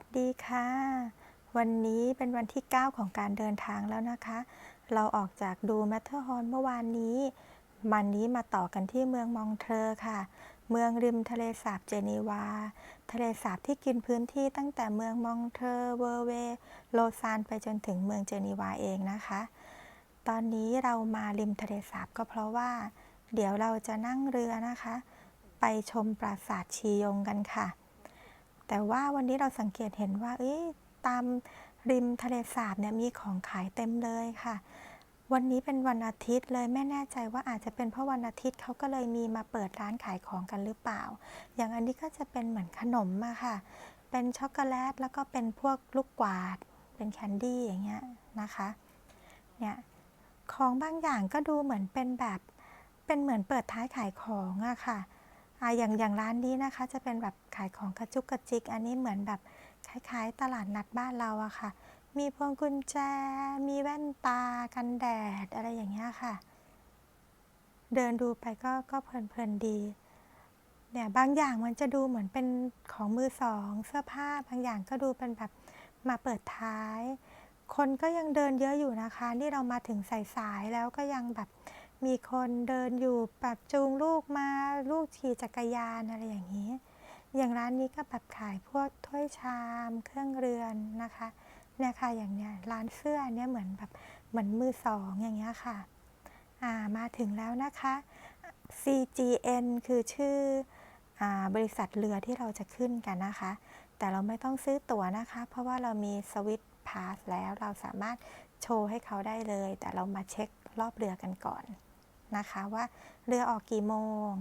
วัสดีค่ะ วันนี้เป็นวันที่ 9 ของการเดินทางแล้วนะคะ เราออกจากดูแมทเทอร์ฮอร์นเมื่อวานนี้ วันนี้มาต่อกันที่เมืองมองเทอรอค่ะ เมืองริมทะเลสาบเจนีวา ทะเลสาบที่กินพื้นที่ตั้งแต่เมืองมองเทอรอเวอร์เว โลซานไปจนถึงเมืองเจนีวาเองนะคะ ตอนนี้เรามาริมทะเลสาบก็เพราะว่า เดี๋ยวเราจะนั่งเรือนะคะ ไปชมปราสาทชียงกันค่ะ แต่ว่าวันนี้เราสังเกตเห็นว่าตามริมทะเลสาบเนี่ยมีของขายเต็มเลยค่ะ วันนี้เป็นวันอาทิตย์เลยไม่แน่ใจว่าอาจจะเป็นเพราะวันอาทิตย์เขาก็เลยมีมาเปิดร้านขายของกันหรือเปล่า อย่างอันนี้ก็จะเป็นเหมือนขนมอะค่ะ เป็นช็อกโกแลตแล้วก็เป็นพวกลูกกวาด เป็นแคนดี้อย่างเงี้ยนะคะ เนี่ยของบางอย่างก็ดูเหมือนเป็นแบบ เป็นเหมือนเปิดท้ายขายของอะค่ะ อ่าอย่างอย่างร้านนี้นะคะจะเป็นแบบขายของกระจุกกระจิก อันนี้เหมือนแบบคล้ายๆ ตลาดนัดบ้านเราอะค่ะ มีพวงกุญแจ มีแว่นตากันแดดอะไรอย่างเงี้ยค่ะ เดินดูไปก็ก็เพลินๆดีเนี่ยบางอย่างมันจะดูเหมือนเป็นของมือสอง เสื้อผ้าบางอย่างก็ดูเป็นแบบมาเปิดท้าย คนก็ยังเดินเยอะอยู่นะคะ นี่เรามาถึงสายๆแล้วก็ยังแบบ มีคนเดินอยู่แบบจูงลูกมาลูกขี่จักรยานอะไรอย่างนี้ อย่างร้านนี้ก็แบบขายพวกถ้วยชาม เครื่องเรือนนะคะเนี่ยค่ะอย่างเนี้ยร้านเสื้อเนี่ยเหมือนแบบเหมือนมือสองอย่างเงี้ยค่ะอ่ามาถึงแล้วนะคะ CGN คือชื่ออบริษัทเรือที่เราจะขึ้นกันนะคะ แต่เราไม่ต้องซื้อตั๋วนะคะ เพราะว่าเรามีสวิตพาสแล้วเราสามารถโชว์ให้เขาได้เลย แต่เรามาเช็ครอบเรือกันก่อน นะคะว่าเรือออกกี่โมง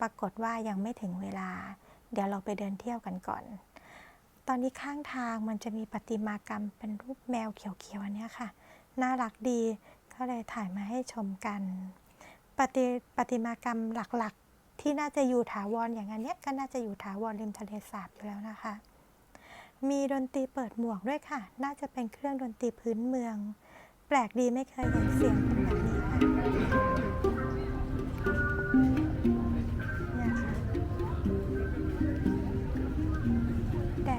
ปรากฏว่ายังไม่ถึงเวลา เดี๋ยวเราไปเดินเที่ยวกันก่อน ตอนนี้ข้างทางมันจะมีประติมากรรมเป็นรูปแมวเขียวๆอันเนี้ยค่ะ น่ารักดีก็เลยถ่ายมาให้ชมกันปฏิประติมากรรมหลักๆ ที่น่าจะอยู่ถาวรอย่างอันเนี้ยก็น่าจะอยู่ถาวรริมทะเลสาบอยู่แล้วนะคะ มีดนตรีเปิดหมวกด้วยค่ะ น่าจะเป็นเครื่องดนตรีพื้นเมือง แปลกดีไม่เคยเห็นเสียงเป็นแบบนี้ค่ะ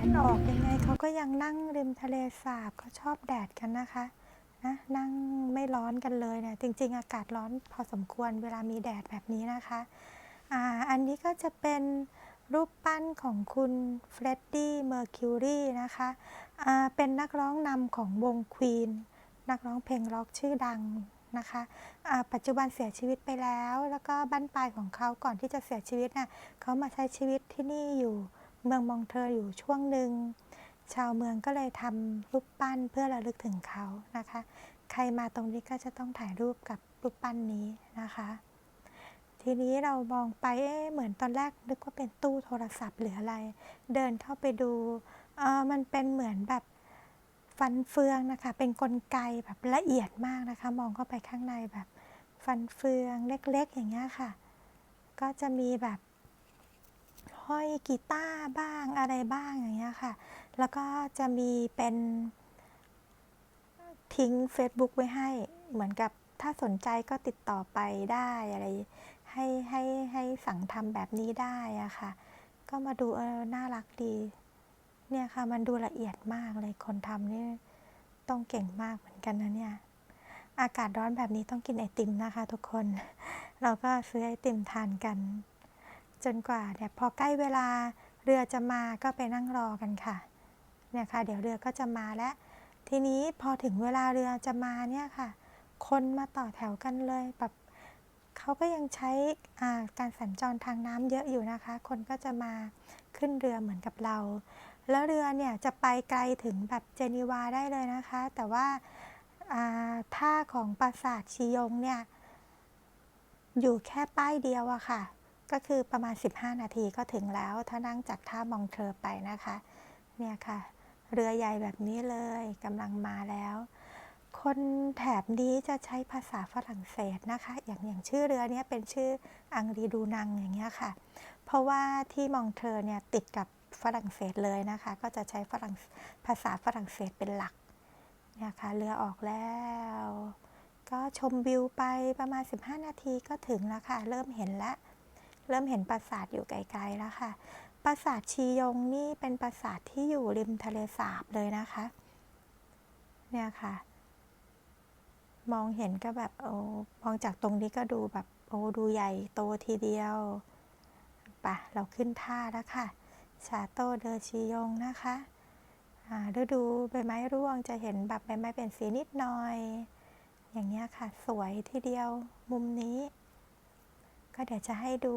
แดดออกยังไงเขาก็ยังนั่งริมทะเลสาบเขาชอบแดดกันนะคะนะนั่งไม่ร้อนกันเลยเนี่ยจริง ๆ อากาศร้อนพอสมควรเวลามีแดดแบบนี้นะคะอ่าอันนี้ก็จะเป็นรูปปั้นของคุณเฟรดดี้เมอร์คิวรีนะคะอ่าเป็นนักร้องนำของวงควีนนักร้องเพลงร็อกชื่อดังนะคะปัจจุบันเสียชีวิตไปแล้ว แล้วก็บั้นปลายของเขาก่อนที่จะเสียชีวิตน่ะเขามาใช้ชีวิตที่นี่อยู่ เมืองมองเทออยู่ช่วงหนึ่ง ชาวเมืองก็เลยทำรูปปั้นเพื่อระลึกถึงเขานะคะ ใครมาตรงนี้ก็จะต้องถ่ายรูปกับรูปปั้นนี้นะคะ ทีนี้เรามองไปเอ๊เหมือนตอนแรกนึกว่าเป็นตู้โทรศัพท์หรืออะไร เดินเข้าไปดูเออมันเป็นเหมือนแบบฟันเฟืองนะคะ เป็นนกลไกแบบละเอียดมากนะคะ มองเข้าไปข้างในแบบฟันเฟืองเล็กๆ อย่างเงี้ยค่ะ ก็จะมีแบบ ห้อยกีตาร์บ้างอะไรบ้างอย่างเงี้ยค่ะ แล้วก็จะมีเป็นทิ้ง Facebook ไว้ให้เหมือนกับถ้าสนใจก็ติดต่อไปได้อะไร ให้ให้ให้สั่งทำแบบนี้ได้อะค่ะ ก็มาดูเออน่ารักดี เนี่ยค่ะมันดูละเอียดมากเลยคนทำนี่ต้องเก่งมากเหมือนกันนะเนี่ย อากาศร้อนแบบนี้ต้องกินไอติมนะคะทุกคน เราก็ซื้อไอติมทานกัน จนกว่าเนี่ยพอใกล้เวลาเรือจะมาก็ไปนั่งรอกันค่ะเนี่ยค่ะ เดี๋ยวเรือก็จะมาแล้ว ทีนี้พอถึงเวลาเรือจะมาเนี่ยค่ะ คนมาต่อแถวกันเลยแบบเขาก็ยังใช้การสัญจรทางน้ำเยอะอยู่นะคะ คนก็จะมาขึ้นเรือเหมือนกับเรา แล้วเรือเนี่ยจะไปไกลถึงแบบเจนีวาได้เลยนะคะ แต่ว่าอ่าท่าของปราสาทชิยงเนี่ยอยู่แค่ป้ายเดียวอะค่ะ ก็คือประมาณ 15 นาทีก็ถึงแล้ว ถ้านั่งจากท่ามองเทอไปนะคะ เนี่ยค่ะ เรือใหญ่แบบนี้เลยกำลังมาแล้ว คนแถบนี้จะใช้ภาษาฝรั่งเศสนะคะ อย่างอย่างชื่อเรือเนี้ยเป็นชื่ออังรีดูนังอย่างเงี้ยค่ะ เพราะว่าที่มองเทอเนี่ยติดกับฝรั่งเศสเลยนะคะ ก็จะใช้ฝรั่งภาษาฝรั่งเศสเป็นหลักเนี่ยค่ะเรือออกแล้ว ก็ชมวิวไปประมาณ 15 นาทีก็ถึงแล้วค่ะ เริ่มเห็นแล้ว เริ่มเห็นปราสาทอยู่ไกลๆแล้วค่ะ ปราสาทชียงนี่เป็นปราสาทที่อยู่ริมทะเลสาบเลยนะคะ เนี่ยค่ะ มองเห็นก็แบบโอ้มองจากตรงนี้ก็ดูแบบโอ้ดูใหญ่โตทีเดียวปะเราขึ้นท่าแล้วค่ะ ชาโตเดอชียงนะคะอ่าฤดูใบไม้ร่วงจะเห็นแบบใบไม้เป็นสีนิดหน่อย อย่างเงี้ยค่ะ สวยทีเดียวมุมนี้ ก็เดี๋ยวจะให้ดู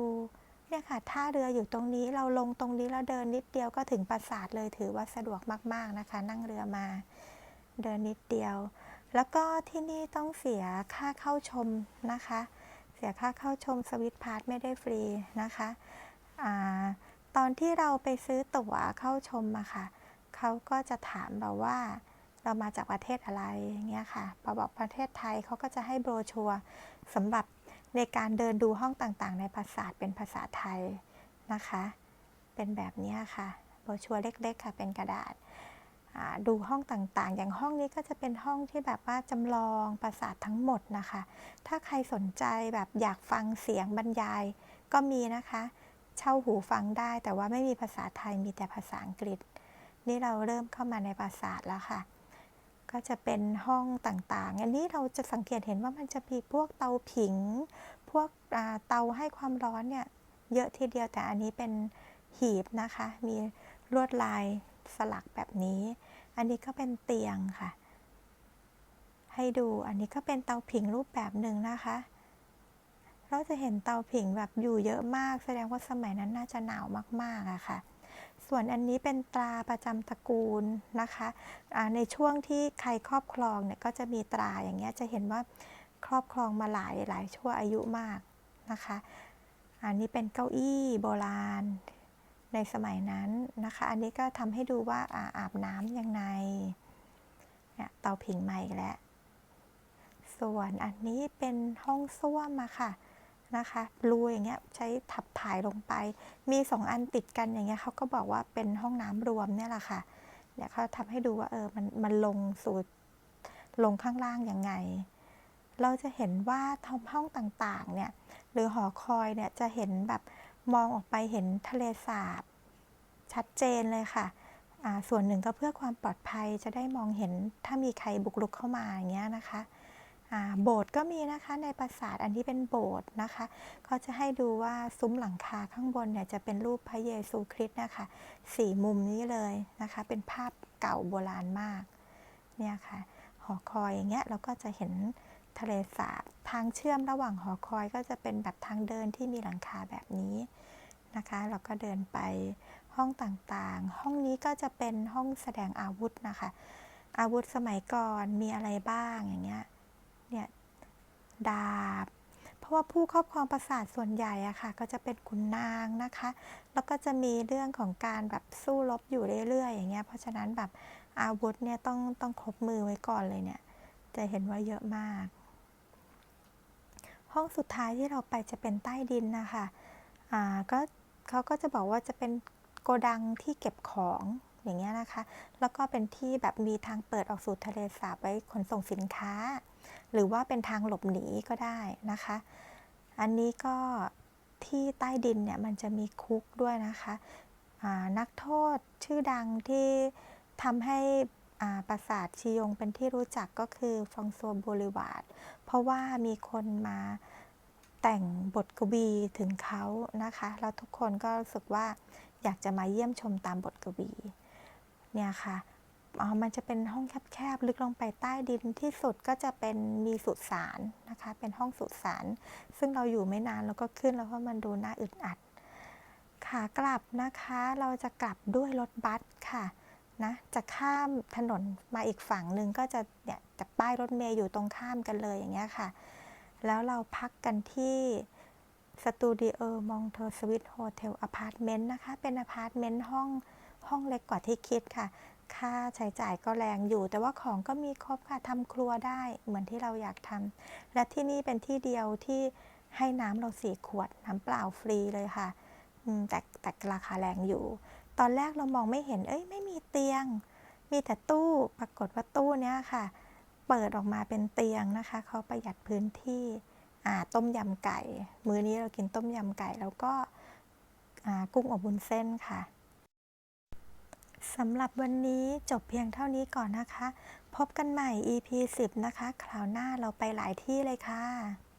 เนี่ยค่ะท่าเรืออยู่ตรงนี้เราลงตรงนี้แล้วเดินนิดเดียวก็ถึงปราสาทเลยถือว่าสะดวกมาก ๆนะคะ นั่งเรือมาเดินนิดเดียว แล้วก็ที่นี่ต้องเสียค่าเข้าชมนะคะ เสียค่าเข้าชมสวิตพาร์ทไม่ได้ฟรีนะคะอาตอนที่เราไปซื้อตั๋วเข้าชมอะค่ะเขาก็จะถามเราว่าเรามาจากประเทศอะไรเงี้ยค่ะพอบอกประเทศไทยเขาก็จะให้โบรชัวร์สำหรับ ในการเดินดูห้องต่างๆ ในปราสาทเป็นภาษาไทยนะคะ เป็นแบบนี้ค่ะโบชัวเล็กๆค่ะ เป็นกระดาษดูห้องต่างๆ อย่างห้องนี้ก็จะเป็นห้องที่แบบว่าจำลองปราสาททั้งหมดนะคะ ถ้าใครสนใจแบบอยากฟังเสียงบรรยายก็มีนะคะ เช่าหูฟังได้แต่ว่าไม่มีภาษาไทยมีแต่ภาษาอังกฤษ นี่เราเริ่มเข้ามาในปราสาทแล้วค่ะ ก็จะเป็นห้องต่างๆ อันนี้เราจะสังเกตเห็นว่ามันจะมีพวกเตาผิง พวกเตาให้ความร้อนเนี่ยเยอะทีเดียวแต่อันนี้เป็นหีบนะคะ มีลวดลายสลักแบบนี้ อันนี้ก็เป็นเตียงค่ะ ให้ดูอันนี้ก็เป็นเตาผิงรูปแบบหนึ่งนะคะ เราจะเห็นเตาผิงแบบอยู่เยอะมาก แสดงว่าสมัยนั้นน่าจะหนาวมากๆอะค่ะ ส่วนอันนี้เป็นตราประจำตระกูลนะคะะในช่วงที่ใครครอบครองเนี่ยก็จะมีตราอย่างเงี้ยจะเห็นว่าครอบครองมาหลายหลายชั่วอายุมากนะคะ อันนี้เป็นเก้าอี้โบราณในสมัยนั้นนะคะ อันนี้ก็ทำให้ดูว่าอาอาบน้ำยังไงเนี่ยเตาผิงใหม่แล้ว ส่วนอันนี้เป็นห้องส้วมอะค่ะ นะคะรูอย่างเงี้ยใช้ถับถ่ายลงไป มีสองอันติดกันอย่างเงี้ยเขาก็บอกว่าเป็นห้องน้ำรวมเนี่ยแหละค่ะเนี่ยวเขาทำให้ดูว่าเออมันมันลงสู่ลงข้างล่างยังไง เราจะเห็นว่าทอมห้องต่างๆเนี่ยหรือหอคอยเนี่ยจะเห็นแบบมองออกไปเห็นทะเลสาบ ชัดเจนเลยค่ะส่วนหนึ่งก็เพื่อความปลอดภัยจะได้มองเห็นถ้ามีใครบุกรุกเข้ามาอย่างเงี้ยนะคะ โบสถ์ก็มีนะคะในปราสาทอันที่เป็นโบสถ์นะคะเขาจะให้ดูว่าซุ้มหลังคาข้างบนเนี่ยจะเป็นรูปพระเยซูคริสต์นะคะสี่มุมนี้เลยนะคะ เป็นภาพเก่าโบราณมากเนี่ยค่ะหอคอยอย่างเงี้ยเราก็จะเห็นทะเลสาบทางเชื่อมระหว่างหอคอยก็จะเป็นแบบทางเดินที่มีหลังคาแบบนี้นะคะ เราก็เดินไปห้องต่างๆ ห้องนี้ก็จะเป็นห้องแสดงอาวุธนะคะ อาวุธสมัยก่อนมีอะไรบ้างอย่างเงี้ย เนี่ยดาบ เพราะว่าผู้ครอบครองปราสาทส่วนใหญ่อะค่ะ ก็จะเป็นขุนนางนะคะ แล้วก็จะมีเรื่องของการแบบสู้รบอยู่เรื่อยๆ อย่างเงี้ย เพราะฉะนั้นแบบอาวุธเนี่ยต้องต้องครบมือไว้ก่อนเลยเนี่ย จะเห็นว่าเยอะมาก ห้องสุดท้ายที่เราไปจะเป็นใต้ดินนะคะอ่าก็เขาก็จะบอกว่าจะเป็นโกดังที่เก็บของอย่างเงี้ยนะคะ แล้วก็เป็นที่แบบมีทางเปิดออกสู่ทะเลสาบไว้ขนส่งสินค้า หรือว่าเป็นทางหลบหนีก็ได้นะคะ อันนี้ก็ที่ใต้ดินเนี่ยมันจะมีคุกด้วยนะคะนักโทษชื่อดังที่ทำให้ปราสาทชิยงเป็นที่รู้จักก็คือฟองโซโบลิวาดเพราะว่ามีคนมาแต่งบทกวีถึงเขานะคะ แล้วทุกคนก็รู้สึกว่าอยากจะมาเยี่ยมชมตามบทกวีเนี่ยค่ะ มันจะเป็นห้องแคบๆ ลึกลงไปใต้ดินที่สุดก็จะเป็นมีสุสานนะคะ เป็นห้องสุสาน ซึ่งเราอยู่ไม่นานแล้วก็ขึ้นแล้วเพราะมันดูน่าอึดอัด ขากลับนะคะ เราจะกลับด้วยรถบัสค่ะนะจะข้ามถนนมาอีกฝั่งหนึ่งก็จะเนี่ยจะป้ายรถเมย์อยู่ตรงข้ามกันเลยอย่างเงี้ยค่ะ แล้วเราพักกันที่สตูดิโอมองเทอร์สวิตโฮเทลอพาร์ตเมนต์นะคะ เป็นอพาร์ตเมนต์ห้องห้องเล็กกว่าที่คิดค่ะ ค่าใช้จ่ายก็แรงอยู่ แต่ว่าของก็มีครบค่ะทำครัวได้เหมือนที่เราอยากทำและที่นี่เป็นที่เดียวที่ให้น้ำเราสี่ขวดน้ำเปล่าฟรีเลยค่ะแต่แต่ราคาแรงอยู่ ตอนแรกเรามองไม่เห็น เอ้ยไม่มีเตียง มีแต่ตู้ปรากฏว่าตู้เนี้ยค่ะ เปิดออกมาเป็นเตียงนะคะเขาประหยัดพื้นที่อ่าต้มยำไก่ มื้อนี้เรากินต้มยำไก่แล้วก็กุ้งอบวุ้นเส้นค่ะ สำหรับวันนี้จบเพียงเท่านี้ก่อนนะคะ พบกันใหม่ EP 10 นะคะ คราวหน้าเราไปหลายที่เลยค่ะ